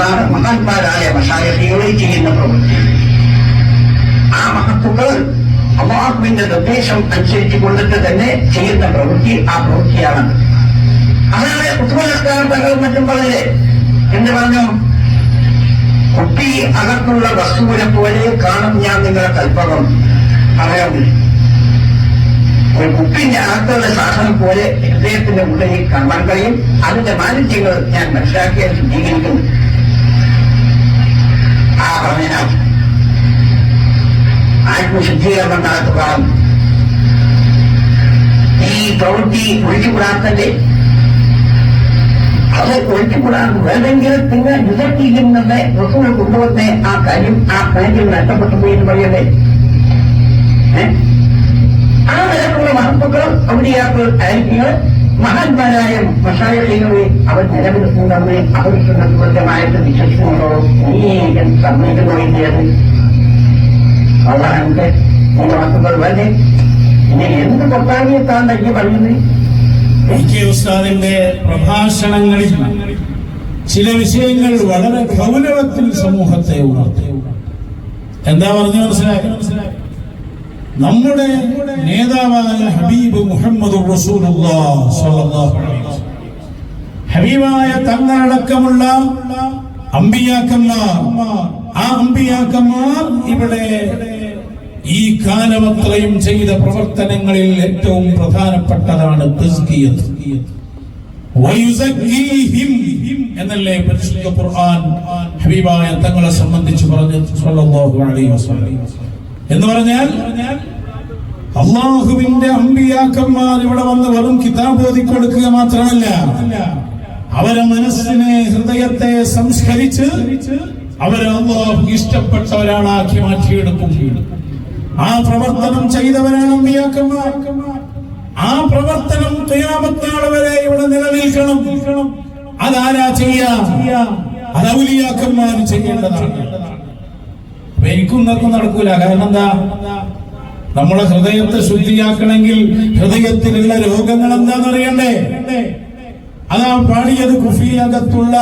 അതാണ് മഹാന്മാരായ മഷായത്തികളിൽ ചെയ്യുന്ന പ്രവൃത്തി. ആ മഹത്തുക്കൾ അള്ളാഹുവിന്റെ നിർദ്ദേശം അനുസരിച്ച് കൊണ്ടിട്ട് തന്നെ ചെയ്യുന്ന പ്രവൃത്തി ആ പ്രവൃത്തിയാണ്. അതാണ് കുത്തുമലക്കാർ തങ്ങൾ മറ്റും പറഞ്ഞത്. എന്ന് പറഞ്ഞു? കുട്ടി അകത്തുള്ള വസ്തുവിനെ പോലെ കാണും ഞാൻ നിങ്ങളുടെ കൽപ്പകം. പറയാമില്ല ഒരു കുപ്പിന്റെ അകത്തുള്ള സാധനം പോലെ ഹൃദയത്തിന്റെ ഉള്ളിൽ കാണാൻ കഴിയും. അതിന്റെ മാലിന്യങ്ങൾ ഞാൻ മനസ്സിലാക്കിയാൽ ശുദ്ധീകരിക്കുന്നു പറഞ്ഞാൽ ആത്മശുദ്ധീകരണം നടത്തുക ഈ പ്രവൃത്തി ഒഴിച്ചുകൂടാത്തന്റെ അത് ഒഴിച്ചുകൂടാൻ വേണ്ടെങ്കിൽ നിങ്ങൾ യുദ്ധത്തിയിരുന്നത് റസൂൾ കൊണ്ടുവന്ന ആ കാര്യം ആ കാര്യം നഷ്ടപ്പെട്ടു പോയി എന്ന് പറയണ്ടേ ഏ? ആ നിലക്കുള്ള മഹത്വക്കൾ ഔലിയാക്കൾ ആയിരിക്കുന്നത് മഹാന്മാരായ മഷായകളെ അവർ നിലനിൽക്കുന്നെന്ന് അവർക്ക് നിർബന്ധമായിട്ട് വിശ്വസിക്കുന്നുണ്ടോ? നീ സമ്മതിക്കുന്നു പോയിട്ടത് അള്ളാഹന്റെ ഈ മഹത്വങ്ങൾ വരെ ഇനി എന്ത് കൊട്ടാങ്ങിയത്താണ് തന്നെ പറയുന്നത്? എനിക്ക് ഉസ്താദിന്റെ പ്രഭാഷണങ്ങളിൽ ചില വിഷയങ്ങൾ വളരെ ഗൗരവത്തിൽ സമൂഹത്തെ ഉണർത്തി. എന്താ പറഞ്ഞു മനസ്സിലായി? നമ്മുടെ നേതാവായ ഹബീബ് മുഹമ്മദ് ഹബീബായ തങ്ങളടക്കമുള്ള അമ്പിയാക്കന്മാർ ആ അമ്പിയാക്കന്മാർ ഇവിടെ ഈ കാലമത്രയും ചെയ്ത പ്രവർത്തനങ്ങളിൽ ഏറ്റവും പ്രധാനപ്പെട്ടതാണ് എന്നല്ലേ പരിശുദ്ധ ഖുർആൻ ഹബീബായ തങ്ങളെ സംബന്ധിച്ച് പറഞ്ഞു അലൈഹി വസല്ലം. എന്ന് പറഞ്ഞാൽ അള്ളാഹുവിന്റെ അമ്പിയാക്കന്മാർ ഇവിടെ വന്ന് വെറും കിതാബ് കൊടുക്കുക മാത്രമല്ല അവരെ മനസ്സിനെ ഹൃദയത്തെ സംസ്കരിച്ച് അവരെ അള്ളാഹു ഇഷ്ടപ്പെട്ട ഒരാളാക്കി മാറ്റിയെടുക്കും. ആ പ്രവർത്തനം ചെയ്തവരാണ് അമ്പിയാക്കന്മാർ. ആ പ്രവർത്തനം ഖിയാമത്ത് വരെ ഇവിടെ നിലനിൽക്കണം. അതാരാ ചെയ്യാ? അത് ഔലിയാക്കന്മാർ ചെയ്യേണ്ടതാണ്. എനിക്കും നിങ്ങൾക്കും നടക്കൂല. കാരണം എന്താ? നമ്മളെ ഹൃദയത്തെ ശുദ്ധിയാക്കണമെങ്കിൽ ഹൃദയത്തിലുള്ള രോഗങ്ങൾ എന്താന്ന് അറിയണ്ടേ? അതാ പാടിയത് കുഫിയകത്തുള്ള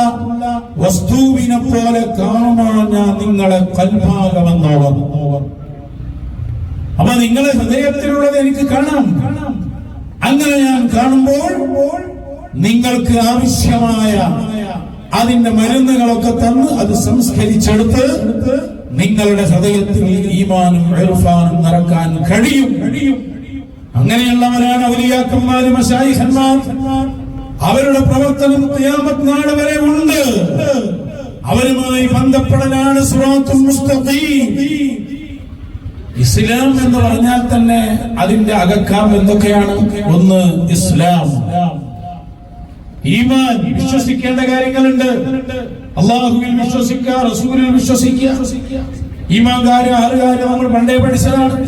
വസ്തുവിനെ പോലെ കാണുമ്പോൾ ഞാൻ നിങ്ങളെ കൽഭാഗമെന്നോവർ അപ്പൊ നിങ്ങളെ ഹൃദയത്തിലുള്ളത് എനിക്ക് കാണാം. അങ്ങനെ ഞാൻ കാണുമ്പോൾ നിങ്ങൾക്ക് ആവശ്യമായ അതിന്റെ മരുന്നുകളൊക്കെ തന്ന് അത് സംസ്കരിച്ചെടുത്ത് നിങ്ങളുടെ ഹൃദയത്തിൽ ഈമാനും ഇർഫാനും നടക്കാൻ കഴിയും. അങ്ങനെയുള്ളവരാണ് ഔലിയാക്കന്മാരും അവരുടെ പ്രവർത്തനം ഖിയാമത്ത് നാട് വരെ ഉണ്ട്. അവരുമായി ബന്ധപ്പെടലാണ് ഇസ്ലാം എന്ന് പറഞ്ഞാൽ തന്നെ അതിന്റെ അകക്കാം എന്തൊക്കെയാണ്? ഒന്ന് ഇസ്ലാം. ഈമാൻ വിശ്വസിക്കേണ്ട കാര്യങ്ങളുണ്ട്. അള്ളാഹുവിൽ വിശ്വസിക്കുക റസൂലിൽ വിശ്വസിക്കുക. ഇമാം കാര്യം ആറ് കാര്യം നമ്മൾ പണ്ടേ പഠിച്ചതാണ്.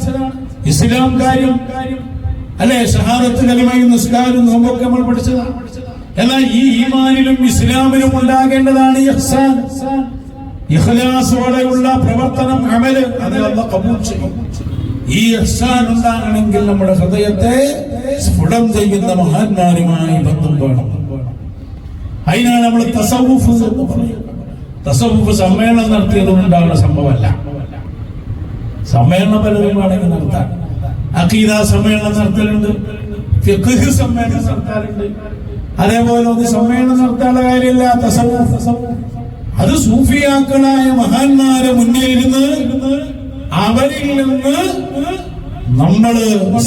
ഇസ്ലാം കാര്യം അല്ലെ? ഷഹാദത്ത് കലിമയും നിസ്കാരും നോമ്പൊക്കെ നമ്മൾ പഠിച്ചതാണ്. എന്നാൽ ഈ ഈമാനിലും ഇസ്ലാമിലും ഉണ്ടാകേണ്ടതാണ് ഇഹ്സാൻ. ഇഖ്ലാസോടെയുള്ള പ്രവർത്തനം അമൽ അത് കബൂൽ ഈ ഇഹ്സാൻ ഉണ്ടാകണമെങ്കിൽ നമ്മുടെ ഹൃദയത്തെ സ്ഫുടം ചെയ്യുന്ന മഹാന്മാരുമായി ബന്ധം വേണം. അതിനാണ് നമ്മൾ തസവുഫ് എന്ന് പറയുന്നത്. തസവുഫ് സമ്മേളനം നടത്തിയത് കൊണ്ടാണ് സംഭവമല്ല. സമ്മേളനം പലരും വേണമെങ്കിൽ നടത്താൻ അഖീദ സമ്മേളനം നടത്തലുണ്ട്. സമ്മേളനം നടത്താറുണ്ട്. അതേപോലെ ഒന്ന് സമ്മേളനം നടത്താനുള്ള കാര്യമില്ല. തസവുഫ് അത് സൂഫിയാക്കളായ മഹാന്മാരെ മുന്നിലിരുന്ന് അവരിൽ നിന്ന് നമ്മൾ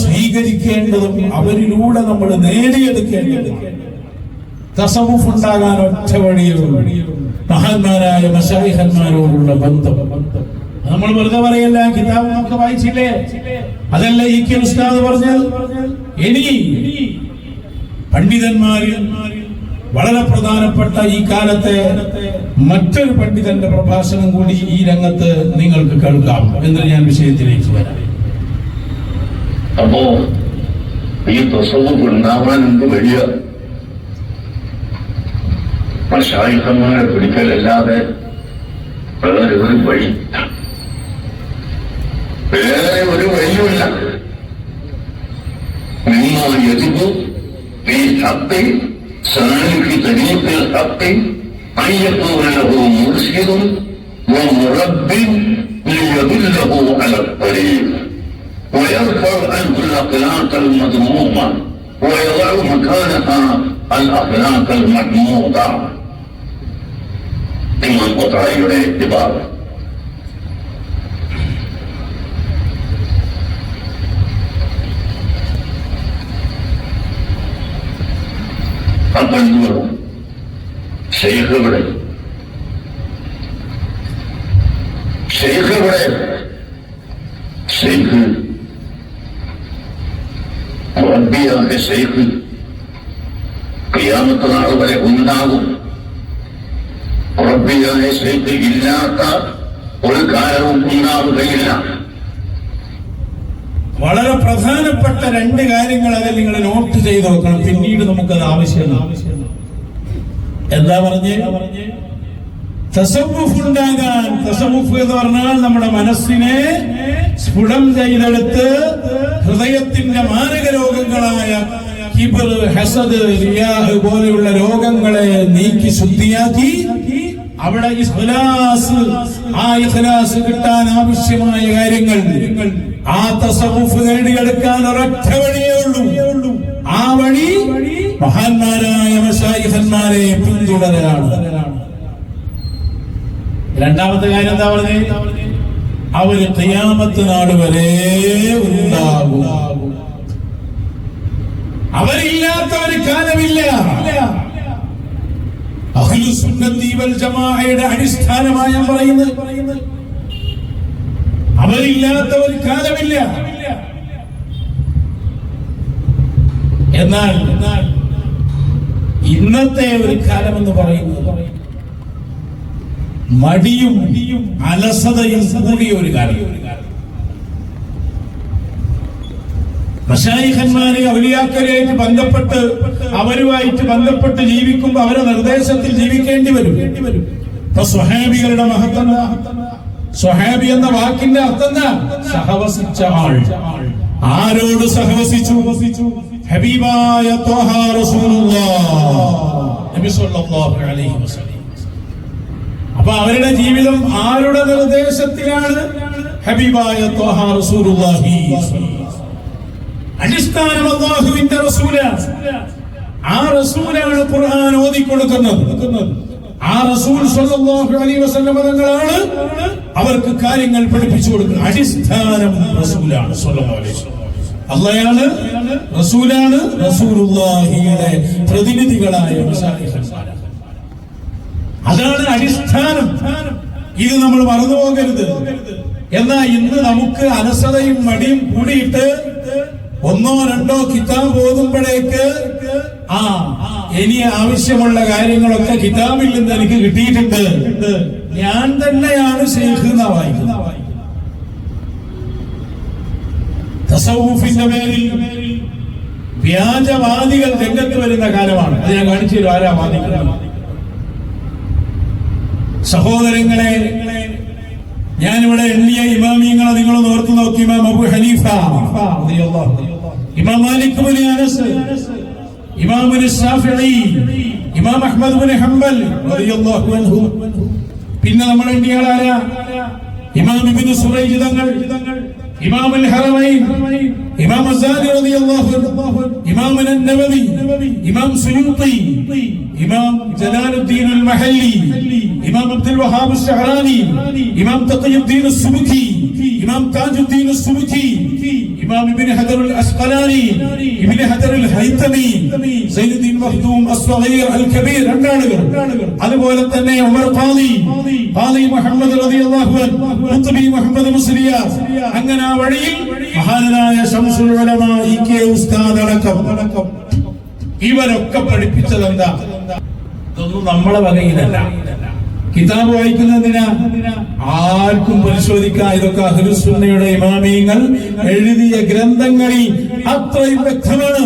സ്വീകരിക്കേണ്ടതും അവരിലൂടെ നമ്മൾ നേടിയെടുക്കേണ്ടതും തസവുഫ് ഉണ്ടാകാൻ ഒറ്റ വഴിയുള്ളൂ. മഹാന്മാരായ മഷായിഹന്മാരോടുള്ള ബന്ധം. നമ്മൾ വെറുതെ പറയല്ല കിതാബ് നമുക്ക് വായിച്ചില്ലേ? അതല്ല ഈ കെ ഉസ്താദ് പറഞ്ഞാൽ ഇനി പണ്ഡിതന്മാരിൽ വളരെ പ്രധാനപ്പെട്ട ഈ കാലത്തെ മറ്റൊരു പണ്ഡിതന്റെ പ്രഭാഷണം കൂടി ഈ രംഗത്ത് നിങ്ങൾക്ക് കേൾക്കാം. എന്ന് ഞാൻ വിഷയത്തിലേക്ക് വരാം. അപ്പോ ഈ പ്രസവം ഉണ്ടാവാൻ എന്ത് വലിയ മഷായിഹന്മാരെ പിടിക്കലല്ലാതെ വേറെ ഒരു വഴി വേറെ ഒരു വഴിയുമില്ല നിങ്ങൾ യതിബു ഈ ഹത്തി സാനിഫി തരീഖിൽ ഹത്തി അയ്യപ്പൂരനഹു ومرب ليدله على الطريق ويرفع عنه الاخلاق المذمومه ويضع مكانها الاخلاق المحموده ഇമാം കൊത്തായിയുടെ വിഭാഗം. അപ്പഴും ഷെയ്ഖുകളെ ഷെയ്ഖുകളെ ഷെയ്ഖ് റബ്ബിയായ ഷെയ്ഖ് ക്രിയാമത്ത നാൾ വരെ ഉണ്ടാകും. റബ്ബിയായ ഇല്ലാത്ത ഒരു കാലവും ഉണ്ടാവുകയില്ല. വളരെ പ്രധാനപ്പെട്ട രണ്ട് കാര്യങ്ങൾ അതിൽ നിങ്ങൾ നോട്ട് ചെയ്ത് വെക്കണം പിന്നീട് നമുക്കത് ആവശ്യമാണ് എന്താ പറഞ്ഞേ? തസവുഫ് ഉണ്ടാകാൻ തസവുഫ് എന്ന് പറഞ്ഞാൽ നമ്മുടെ മനസ്സിനെ സ്ഫുടം ചെയ്തെടുത്ത് ഹൃദയത്തിന്റെ മാരക രോഗങ്ങളായ കിബർ ഹസദ് പോലെയുള്ള രോഗങ്ങളെ നീക്കി ശുദ്ധിയാക്കി അവിടെ ഇഖ്ലാസ് ആ ഇഖ്ലാസ് കിട്ടാൻ ആവശ്യമായ കാര്യങ്ങൾ. ആ തസവുഫ് നേടിയെടുക്കാൻ ഒരൊറ്റ വഴിയേ ഉള്ളൂ. ആ വഴി മഹാന്മാരായ മശായിഖന്മാരെ പിന്തുടരാണ്. രണ്ടാമത്തെ കാര്യം എന്താ പറഞ്ഞേ? അവർ ഖിയാമത്ത് നാട് വരെ ഉണ്ടാകും. അവരില്ലാത്ത ഒരു കാലമില്ല. ജമാഅയുടെ അടിസ്ഥാനമായി ഞാൻ പറയുന്നത്. അവരില്ലാത്ത ഒരു കാലമില്ല. എന്നാൽ ഇന്നത്തെ ഒരു കാലം എന്ന് പറയുന്നത് മടിയും അലസതയും കൂടിയ ഒരു കാലം. മഷായിഖന്മാരെ ഔലിയാക്കരായിട്ട് ബന്ധപ്പെട്ട് അവരുമായിട്ട് ബന്ധപ്പെട്ട് ജീവിക്കുമ്പോൾ അവരെ നിർദ്ദേശത്തിൽ ജീവിക്കേണ്ടി വരും. ഇപ്പൊ സ്വഹാബികളുടെ മഹത്വം സ്വഹാബി എന്ന വാക്കിന്റെ അർത്ഥം സഹവസിച്ച ആൾ. ആരോട് സഹവസിച്ചു? ഹബീബായ അപ്പൊ അവരുടെ ജീവിതം ആരുടെ നിർദ്ദേശത്തിലാണ്? ഹബീബായ അടിസ്ഥാനം അള്ളാഹുവിന്റെ റസൂലാണ് ആ റസൂലാണ് ഖുർആൻ ഓതി കൊടുക്കുന്നത് ആ റസൂൽ സല്ലല്ലാഹു അലൈഹി വസല്ലം തങ്ങളാണ് അവർക്ക് കാര്യങ്ങൾ പഠിപ്പിച്ചു കൊടുക്കുന്നത്. അടിസ്ഥാനം റസൂലാണ് സല്ലല്ലാഹു അലൈഹി വസല്ലം. അള്ളയാണ് റസൂലാണ് റസൂലുള്ളാഹിയുടെ പ്രതിനിധികളായ അതാണ് അടിസ്ഥാനം. ഇത് നമ്മൾ മറന്നു പോകരുത് എന്നാൽ ഇന്ന് നമുക്ക് അലസതയും മടിയും കൂടിയിട്ട് ഒന്നോ രണ്ടോ കിതാബ് ഓതുമ്പോഴേക്ക് ആ ഇനി ആവശ്യമുള്ള കാര്യങ്ങളൊക്കെ കിതാബിൽ നിന്ന് എനിക്ക് കിട്ടിയിട്ടുണ്ട്. ഞാൻ തന്നെയാണ് ഷെയ്ഖ് വായിക്കുന്ന വായിക്കുന്നത്. പേരിൽ വ്യാജവാദികൾ രംഗത്ത് വരുന്ന കാലമാണ്. അത് ഞാൻ കാണിച്ചു തരും ആരാ വാദിക്കുന്നത്. സഹോദരങ്ങളെ ഞാനിവിടെ എണ്ണിയ ഇമാമിയങ്ങളെ നിങ്ങൾ ഓർത്തു നോക്കി ഇമാം അബു ഹനീഫ. ഇമാം മാലിക് ബിൻ അനസ് ഇമാം ശാഫിഈ ഇമാം അഹ്മദ് ബിൻ ഹംബൽ റളിയല്ലാഹു അൻഹു. പിന്നെ നമ്മൾ എണ്ണിയ ആരാ? ഇമാം ഇബ്നു സുറൈജ് തങ്ങൾ ഇമാം അൽ ഹറമൈൻ ഇമാം അസാനി റളിയല്ലാഹു അൻഹു ഇമാം അൻ-നവവി ഇമാം സുയൂത്തി ഇമാം ജലാലുദ്ദീൻ അൽ-മഹല്ലി ഇമാം അബ്ദുൽ വഹാബ് അൽ-ഷഹറാനി ഇമാം തഖിയുദ്ദീൻ അസ്-സുബുക്കി ഇമാം താജുദ്ദീൻ അസ്-സുബുക്കി ഇമാം ഇബ്നു ഹദറുൽ അൽ-അസ്ഖലാനി ഇബ്നു ഹദറുൽ അൽ-ഹൈതമി സൈനുദ്ദീൻ മഖ്ദൂം അസ്സഗീർ അൽ-കബീർ രണ്ടാളുകൾ. അതുപോലെ തന്നെ ഉമർ ഖാദി ഖാദി മുഹമ്മദ് റളിയല്ലാഹു അൻഹു മുത്തബി മുഹമ്മദ് മുസ്ലിയാർ അങ്ങനെ ആ വഴിയിൽ മഹാനായ ശംസുൽ ഉലമ ഇ കെ ഉസ്താദ് അടക്കം ഇവരൊക്കെ പഠിപ്പിച്ചത് എന്താ നമ്മളെ വകയിലല്ല. കിതാബ് വായിക്കുന്നതിന് ആർക്കും പരിശോധിക്കാം ഇതൊക്കെ അഹ്ലുസുന്നയുടെ ഇമാമിയങ്ങൾ എഴുതിയ ഗ്രന്ഥങ്ങളിൽ അത്രയും വ്യക്തമാണ്.